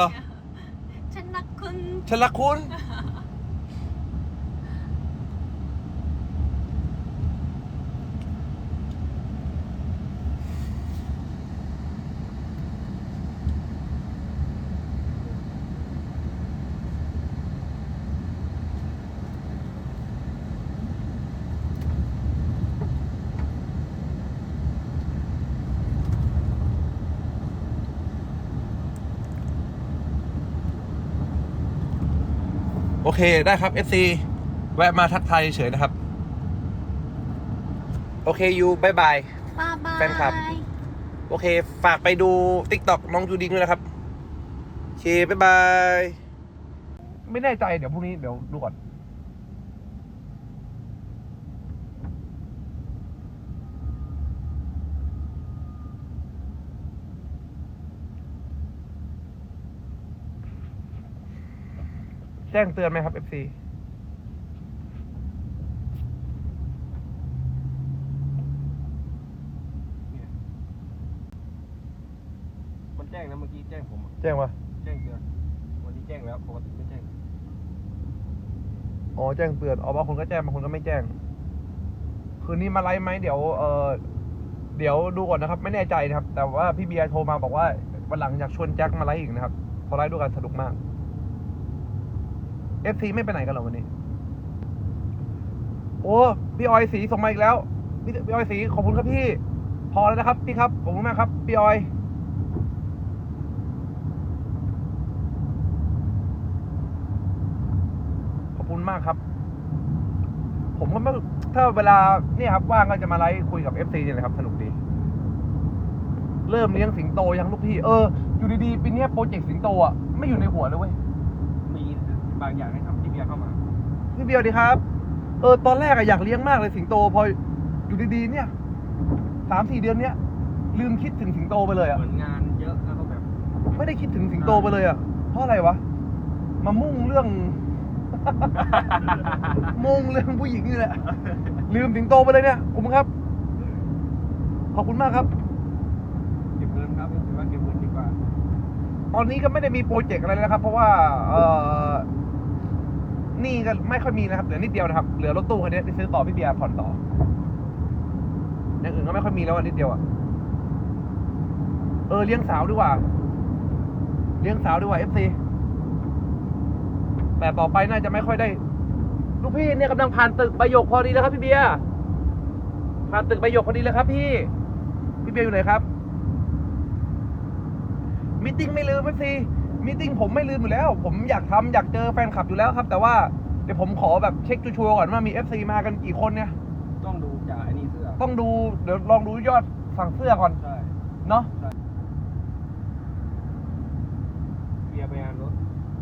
เหรอฉันรักคุณ ฉันรักคุณ โอเคได้ครับ FC แวะมาทักทายเฉยๆนะครับ โอเคยูบายบาย บ๊ายบาย แฟนคลับ โอเค ฝากไปดู TikTok น้องจูดิงด้วยนะครับ โอเคบายบาย ไม่แน่ใจเดี๋ยวพรุ่งนี้เดี๋ยวดูก่อน แจ้งเตือนไหมครับ FC มันแจ้งนะเมื่อกี้แจ้งผมอะแจ้งว่าแจ้งเตือนวันนี้แจ้งแล้วปกติไม่แจ้งอ๋อแจ้งเตือนอ๋อบางคนก็แจ้งบางคนก็ไม่แจ้ง คืนนี้มาไลฟ์ไหมเดี๋ยวเออเดี๋ยวดูก่อนนะครับ ไม่แน่ใจนะครับ แต่ว่าพี่เบียร์โทรมาบอกว่าวันหลังอยากชวนแจ็คมาไลฟ์อีกนะครับเพอไลฟ์ด้วยกันสนุกมาก เอฟซีไม่ไปไหนกันหรอวันนี้ โอ้พี่ออยสีส่งมาอีกแล้วพี่พี่ออยสีขอบคุณครับพี่ พอแล้วนะครับพี่ครับขอบคุณมากครับพี่ออยขอบคุณมากครับ ผมก็ไม่ถ้าเวลาเนี่ยครับว่างก็จะมาไลฟ์คุยกับ FC เนี่ยนะครับ สนุกดี เริ่มเลี้ยงสิงโตยังลูกพี่ เอออยู่ดีๆปีเนี้ยโปรเจกต์สิงโตอะไม่อยู่ในหัวเลยเว้ย บางอย่างให้ทำที่เบียร์เข้ามาพี่เบียวดีครับ เออ ตอนแรกอะอยากเลี้ยงมากเลยสิงโต พออยู่ดีๆ เนี่ยสามสี่เดือนเนี้ยลืมคิดถึงสิงโตไปเลยอะเหมือนงานเยอะแล้วก็แบบ ไม่ได้คิดถึงสิงโตไปเลยอะเพราะอะไรวะ มามุ่งเรื่อง มุ่งเรื่องผู้หญิงนี่แหละ ลืมสิงโตไปเลยเนี่ยขอบคุณครับ ขอบคุณมากครับ เก็บเงินครับถือว่าเก็บเงินดีกว่า ตอนนี้ก็ไม่ได้มีโปรเจกต์อะไรแล้วนะครับ เพราะว่า เออห นี่ก็ไม่ค่อยมีนะครับเหลือนิดเดียวนะครับเหลือรถตู้คันนี้ที่ซื้อต่อพี่เบียร์ผ่อนต่ออย่างอื่นก็ไม่ค่อยมีแล้วอะนิดเดียวอะเออเลี้ยงสาวดีกว่า เลี้ยงสาวดีกว่าเอฟซีแต่ต่อไปน่าจะไม่ค่อยได้ ลูกพี่เนี่ยกำลังผ่านตึกใบหยกพอดีแล้วครับพี่เบียร์ผ่านตึกใบหยกพอดีเลยครับ พี่ พี่เบียร์อยู่ไหนครับมิ팅ไม่ลืมเอฟซี มิ팅ผมไม่ลืมอยู่แล้ว ผมอยากทำอยากเจอแฟนคลับอยู่แล้วครับ แต่ว่าเดี๋ยวผมขอแบบเช็คชัวร์ๆก่อนว่ามี FC มากันกี่คนเนี่ย ต้องดูจากไอ้นี่เสื้อ ต้องดูเดี๋ยวลองดูยอดสั่งเสื้อก่อน ใช่ เนาะเบียร์ไปงานรถ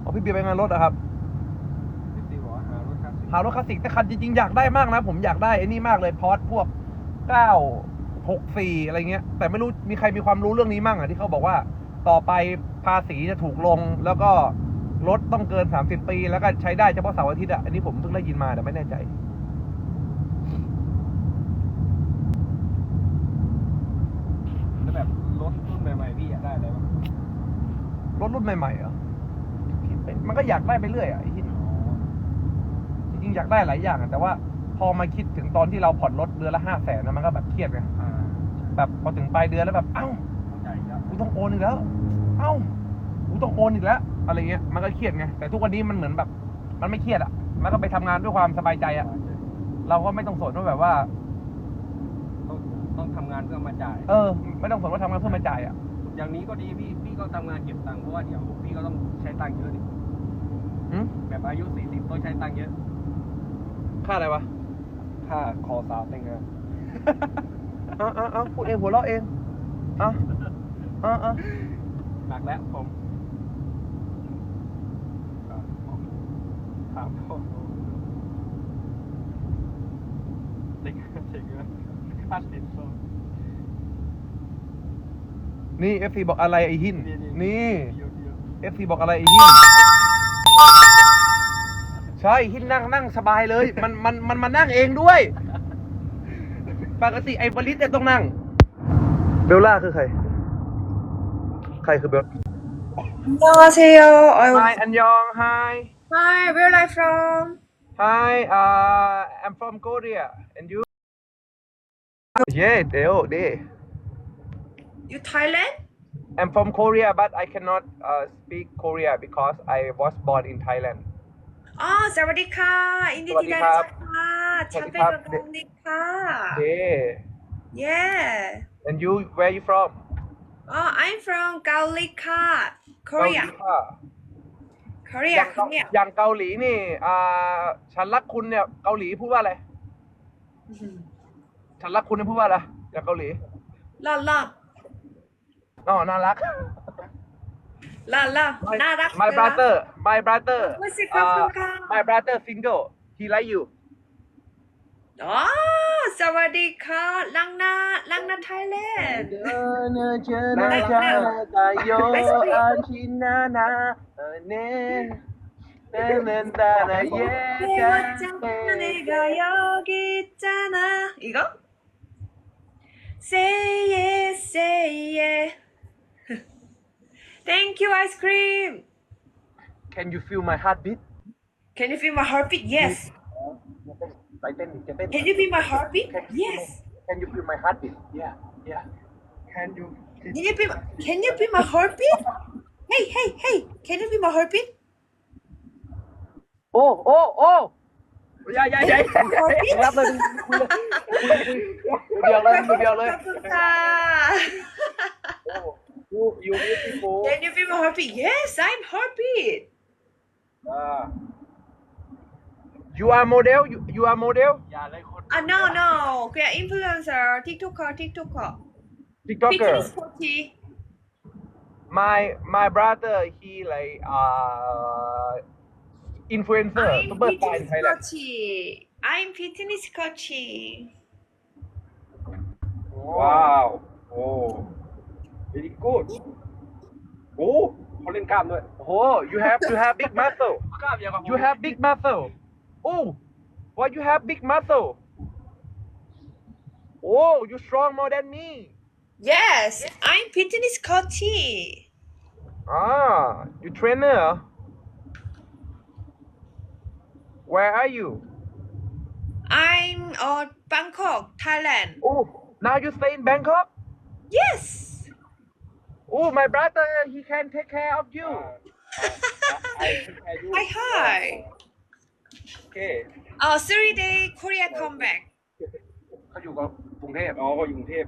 เอาพี่เบียร์ไปงานรถอะครับพี่ตีบอกว่าหารถคลาสสิกหารถคลาสสิกแต่คันจริงๆอยากได้มากนะ ผมอยากได้ไอ้นี่มากเลยพอร์ตพวก964อะไรเงี้ย แต่ไม่รู้มีใครมีความรู้เรื่องนี้มั่งอะที่เขาบอกว่า ต่อไปภาษีจะถูกลง แล้วก็รถต้องเกิน 30 ปี แล้วก็ใช้ได้เฉพาะเสาร์อาทิตย์อะอันนี้ผมเพิ่งได้ยินมาแต่ไม่แน่ใจ แล้วแบบรถรุ่นใหม่ๆพี่อยากได้อะไรบ้างรถรุ่นใหม่ๆเหรอมันก็อยากได้ไปเรื่อยอะไอ้ที่จริงๆอยากได้หลายอย่างอะแต่ว่าพอมาคิดถึงตอนที่เราผ่อนรถเดือนละห้าแสนนะมันก็แบบเครียดไง อ่าแบบพอถึงปลายเดือนแล้วแบบ เอ้า ต้องโอนอีกแล้ว เอ้ากูต้องโอนอีกแล้ว อะไรเงี้ย มันก็เครียดไง แต่ทุกวันนี้มันเหมือนแบบ มันไม่เครียดอะมันก็ไปทำงานด้วยความสบายใจอะเราก็ไม่ต้องสนว่าแบบว่า ต้องต้องทำงานเพื่อมาจ่าย เออ ไม่ต้องสนว่าทำงานเพื่อมาจ่ายอะอย่างนี้ก็ดีพี่พี่ก็ทำงานเก็บตังค์เพราะว่าเดี๋ยวพี่ก็ต้องใช้ตังค์เยอะดิหืมแบบอายุสี่สิบต้องใช้ตังค์เยอะ ค่าอะไรวะ ค่าคอสาวแต่งงาน เอาเอาเอาพูดเองหัวเราะเองเอา เอาเอาหนักแล้วผมถามพ่อเด็กเด็กเลยค่าสินสอดนี่เอฟซีบอกอะไรไอ้หิน นี่เดียวเดียวเอฟซีบอกอะไรไอ้หิน ใช่หินนั่งนั่งสบายเลย มันมันมันมานั่งเองด้วย ปกติไอ้บริสเนี่ยต้องนั่ง เบลล่าคือใคร ใครคือเบล 안녕하세요. 아유, Hi 안녕 Hi hi, where are you from? Hi uh I'm from Korea and you Yeah Deo Day You Thailand? I'm from Korea but I cannot uh, speak Korea because I was born in Thailand 아, 사와디카. 인디 สวัสดีครับ 디다리카. สวัสดีครับ 참배가니까. Yeah Yeah. and you where you from Oh, I'm from Gaolika, Korea. เกาหลีค่ะ Korea, อย่างเกา Korea. อย่างเกาหลีนี่อ่าฉันรักคุณเนี่ยเกาหลีพูดว่าอะไร ฉันรักคุณเนี่ยพูดว่าอะไรอย่างเกาหลี La la. อ๋อน่ารัก La la. my, 나 락. my brother my brother What's it uh, called? my brother single he like you Oh, sawadika. Langna, Langna Thailand. 배웠잖아, 내가 여기 있잖아. 이거? Say it, say it. Thank you, ice cream. Can you feel my heartbeat Can you feel my heartbeat? Yes. I can, can, I, can you be my heartbeat? Can, yes. Can you be my heartbeat? Yeah, yeah. Can you? Can you be? My, can you be my heartbeat? hey, hey, hey! Can you be my heartbeat? Oh, oh, oh! Yeah, yeah, yeah! Ngáp lên. Bây giờ. You, you beautiful. Can you be my heartbeat? Yes, I'm heartbeat. Ah. You are model you you are model อย่าเลยคน Ah, no, no. 그냥 influencer, TikToker, TikToker. tiktoker Fitness coach. my my brother he like uh influencer I'm superstar in fitness Thailand coach. I'm fitness coach. ว้าวโอ้ very good โอ้เขาเล่นกล้ามด้วย oh you have you have big muscle กล้ามอย่างกับผม you have big muscle Oh, why you have big muscle? Oh, you strong more than me. Yes, yes. I'm fitness coach. Ah, you trainer. Where are you? I'm at Bangkok, Thailand. Oh, now you stay in Bangkok? Yes. Oh, my brother, he can take care of you. I, I, I, I, I, I, hi. โอเค Uh, three day Korea comeback. เขาอยู่กับกรุงเทพ อ๋อเขาอยู่กรุงเทพ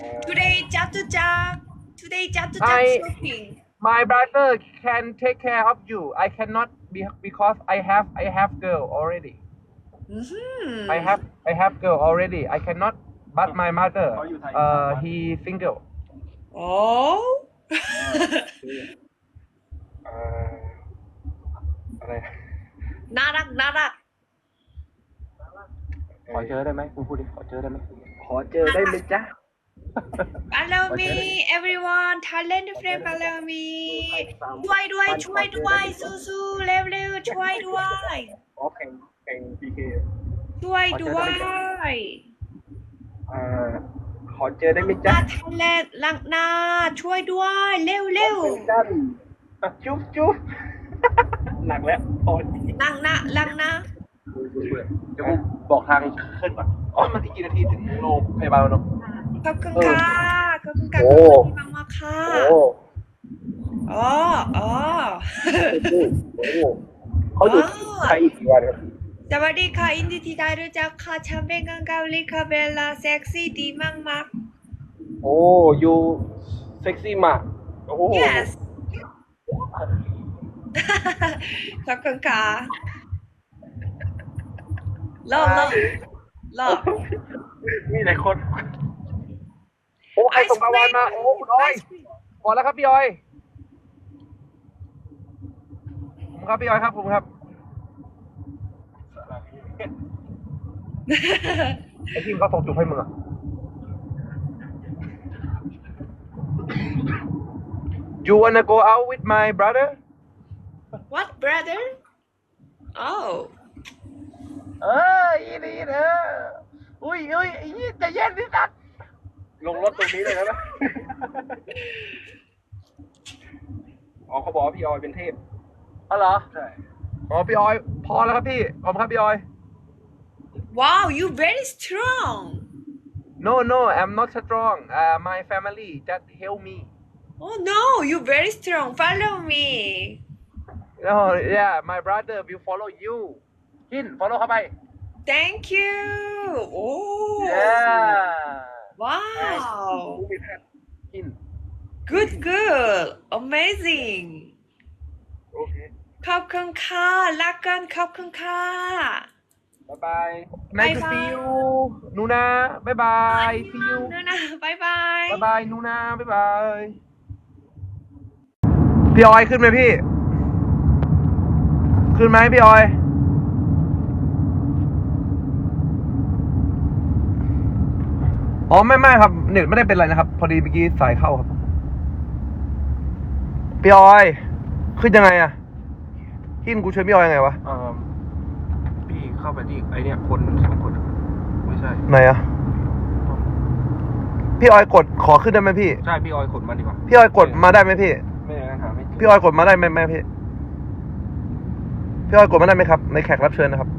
อ๋อ Today, Jatujak. Today, Jatujak I- shopping. My brother can take care of you. I cannot be because I have I have girl already. Mm-hmm. I have I have girl already. I cannot. But my mother, How you Thai? uh, he single. Oh. เอ่ออะไร น่ารักน่ารักขอเจอได้ไหมคุณพูดดิขอเจอได้ไหมขอเจอได้ไหมจ๊ะ Allow me everyone talent friend Hello me ช่วยด้วยช่วยด้วยสู้ๆเร็วๆช่วยด้วยโอเคเงแข่ง PK ช่วยด้วยเอ่อขอเจอได้ไหมจ๊ะทาเลนลังนาช่วยด้วยเร็วๆจุ๊บจุ๊บ หนักแล้วโอ้ยๆลังนาลังนาเดี๋ยวผมบอกทางขึ้นก่อนอ๋อมันอีกกี่นาทีถึงโรงพยาบาลเนาะขอบคุณค่ะขอบคุณค่ะโอ้ขอบคุณมากๆค่ะโอ้อ๋ออ๋อโหเขาอยู่ไทยอีกกี่วันครับสวัสดีค่ะอินดีที่ได้รู้จักค่ะฉันเป็นกังเกาหลีค่ะเบลล่าเซ็กซี่ดีมากมากโอ้ยูเซ็กซี่มากโอ้โหๆ yes ขอบคุณค่ะเลิฟเลิฟเลิฟมีหลายคน โอ้ใครส่งปลาวานมา โอ้คุณอ้อยพอแล้วครับพี่อ้อยผมครับพี่อ้อยครับผมครับไอ้ทีมเขาส่งจุ๊บให้มึงอะ You wanna go out with my brother what brother oh เอออีนี่เธออุ้ยอุ้ยอีนี่จะแย่งที่สัตว์ลงรถตรงนี้เลยนะ อ๋อเขาบอกว่าพี่ออยเป็นเทพ อ๋อเหรอใช่ อ๋อพี่ออย พอแล้วครับพี่ขอบคุณครับพี่ออย wow you very strong no no I'm not strong uh, my family just help me oh no you very strong follow me no yeah my brother will follow you กิน follow เข้าไป thank you oh yeah wow กิน good girl amazing โอเคขอบคุณค่ะรักกันขอบคุณค่ะบ๊ายบาย nice to see you นูนาบ๊ายบาย see you นะนะบายบายบ๊ายบายนูนาบ๊ายบายพี่ออยขึ้นไหมพี่ ขึ้นไหมพี่ออย อ๋อไม่ไม่ครับ เน็ตไม่ได้เป็นไรนะครับ พอดีเมื่อกี้สายเข้าครับ พี่ออย ขึ้นยังไงอะหินกูเชิญพี่ออยยังไงวะ เอ่อพี่เข้าไปที่ไอเนี่ยคนสองคนอะไม่ใช่ ไหนอะพี่ออยกดขอขึ้นได้ไหมพี่ ใช่ พี่ออยขนมาดีกว่า พี่ออยกดมาได้ไหมพี่ ไม่อย่างนั้นหาไม่เจอ พี่ออยกดมาได้ไหมแม่พี่ พี่อ้อยกดมาได้ไหมครับ ในแขกรับเชิญนะครับ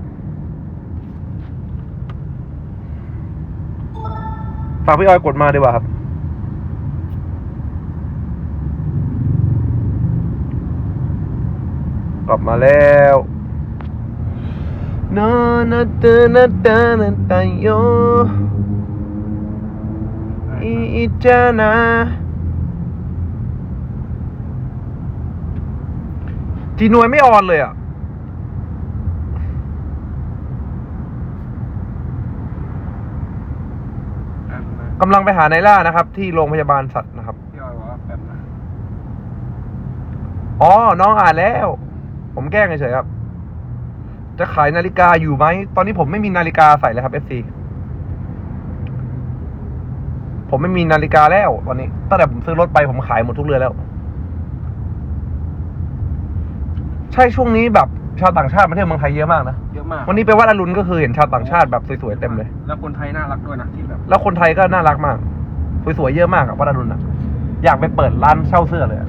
ฝากพี่อ้อยกดมาดีกว่าครับ กลับมาแล้วนอนตนาตานาตาโยอีอีจานาจีนวยไม่ออนเลยอะ แป๊บนะ กำลังไปหานายล่านะครับ ที่โรงพยาบาลสัตว์นะครับ พี่ออยบอกว่าแป๊บนะอ๋อ น้องอ่านแล้ว ผมแกล้งเฉยๆครับ จะขายนาฬิกาอยู่ไหม ตอนนี้ผมไม่มีนาฬิกาใส่เลยครับ FC ผมไม่มีนาฬิกาแล้ว ตอนนี้ ตั้งแต่ผมซื้อรถไปผมขายหมดทุกเรือนแล้ว ใช่ช่วงนี้แบบ ชาวต่างชาติมาเที่ยวเมืองไทยเยอะมากนะ เยอะมากวันนี้ไปวัดอรุณก็คือเห็นชาวต่างชาติแบบสวยๆเต็มเลย แล้วคนไทยน่ารักด้วยนะที่แบบ แล้วคนไทยก็น่ารักมาก สวยๆเยอะมากอะวัดอรุณอะอยากไปเปิดร้านเช่าเสื้อเลยอะ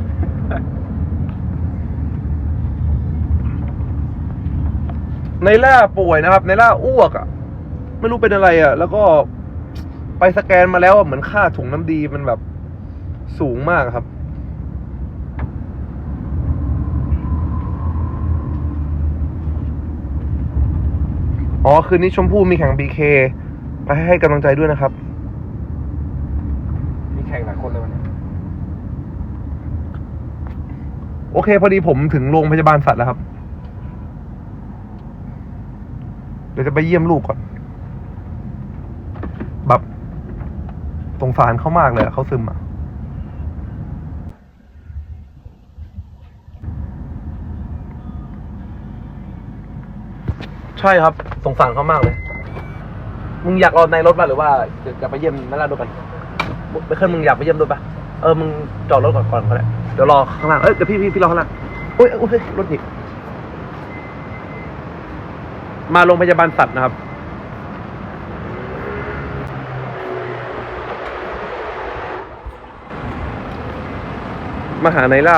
ในล่าป่วยนะครับ ในล่าอ้วกอะไม่รู้เป็นอะไรอะแล้วก็ไปสแกนมาแล้วอะเหมือนค่าถุงน้ำดีมันแบบสูงมากครับ อ๋อ คืนนี้ชมพู่มีแข่งบีเคไปให้กำลังใจด้วยนะครับ มีแข่งหลายคนเลยวันนี้โอเค พอดีผมถึงโรงพยาบาลสัตว์แล้วครับ เดี๋ยวจะไปเยี่ยมลูกก่อน แบบสงสารเขามากเลยอะเขาซึมอะ ใช่ครับ สงสารเขามากเลย มึงอยากรอในรถป่ะหรือว่าจะจะไปเยี่ยมนั่นละด้วยกันไปขึ้นมึงอยากไปเยี่ยมด้วยป่ะ เออ มึงจอดรถก่อนก่อนก็ได้เดี๋ยวรอข้างล่าง เอ้ย เดี๋ยวพี่พี่พี่รอข้างล่างโอ้ยโอ้ย รถหยิบมาโรงพยาบาลสัตว์นะครับมาหาไนล่า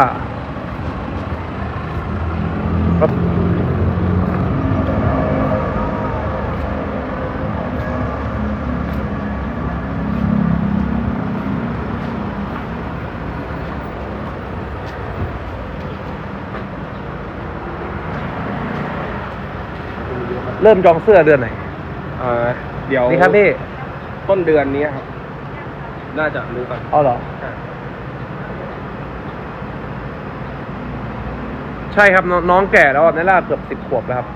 เริ่มจองเสื้อเดือนไหนเอ่อเดี๋ยวนี่ครับพี่ต้นเดือนนี้ครับ น่าจะรู้กันเอาเหรอ ใช่ใช่ครับนน้องแก่แล้วอะไนล่าเกือบสิบขวบแล้วครับ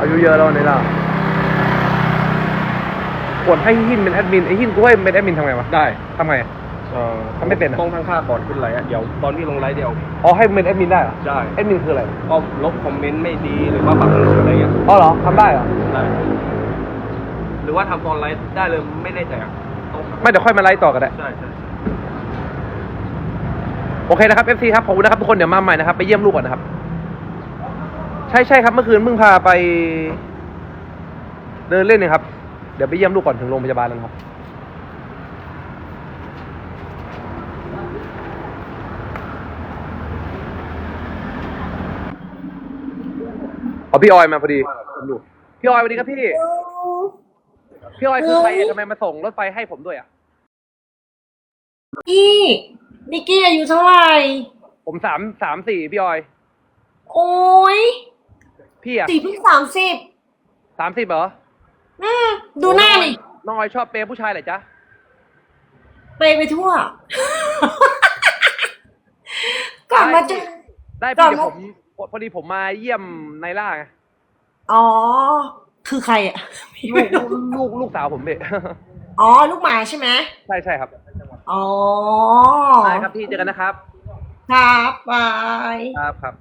อายุเยอะแล้วไนล่าปวดให้หินเป็นแอดมินไอ้หินกูให้เป็นแอดมินทำไงวะได้ทำไง เอ่อทำไม่เป็นอะต้องทั้งค่าก่อนขึ้นไลน์อะเดี๋ยวตอนพี่ลงไลน์เดียวอ๋อให้เป็นแอดมินได้เหรอได้แอดมินคืออะไรก็ลบคอมเมนต์ไม่ดีหรือว่าบางหนังสืออะไรเงี้ยอ๋อเหรอทำได้เหรอได้หรือว่าทำตอนไลฟ์ได้เลยไม่แน่ใจอะต้องไม่เดี๋ยวค่อยมาไล่ต่อกันได้ใช่ใช่โอเคนะครับ FC ครับขอบคุณนะครับทุกคนเดี๋ยวมาใหม่นะครับ ไปเยี่ยมลูกก่อนนะครับ ใช่ใช่ครับเมื่อคืนเพิ่งพาไป เดินเล่นเองครับ เดี๋ยวไปเยี่ยมลูกก่อนถึงโรงพยาบาลแล้วนะครับ อ๋อพี่ออยมาพอดีผมดูพี่ออยสวัสดีครับพี่ พี่ออยคือใครอะทำไมมาส่งรถไฟให้ผมด้วยอะพี่นิกกี้อายุเท่าไหร่ ผมสามสามสี่พี่ออย โอ้ยพี่อะสี่เพิ่งสามสิบสามสิบเหรอ อืมดูหน้าดิน้องออยชอบเปย์ผู้ชายเหรอจ๊ะไปไปทั่ว กลับมาเจอ ได้ก่พี่อนเดี๋ยวมาผม พอดีผมมาเยี่ยมนายล่าไงอ๋อ คือใครอะลูกลูกลูกลูกสาวผมเด็อ๋อ ลูกหมาใช่ไหมใช่ใช่ครับอ๋อได้ครับพี่เจอกันนะครับ ครับบาย ครับครับ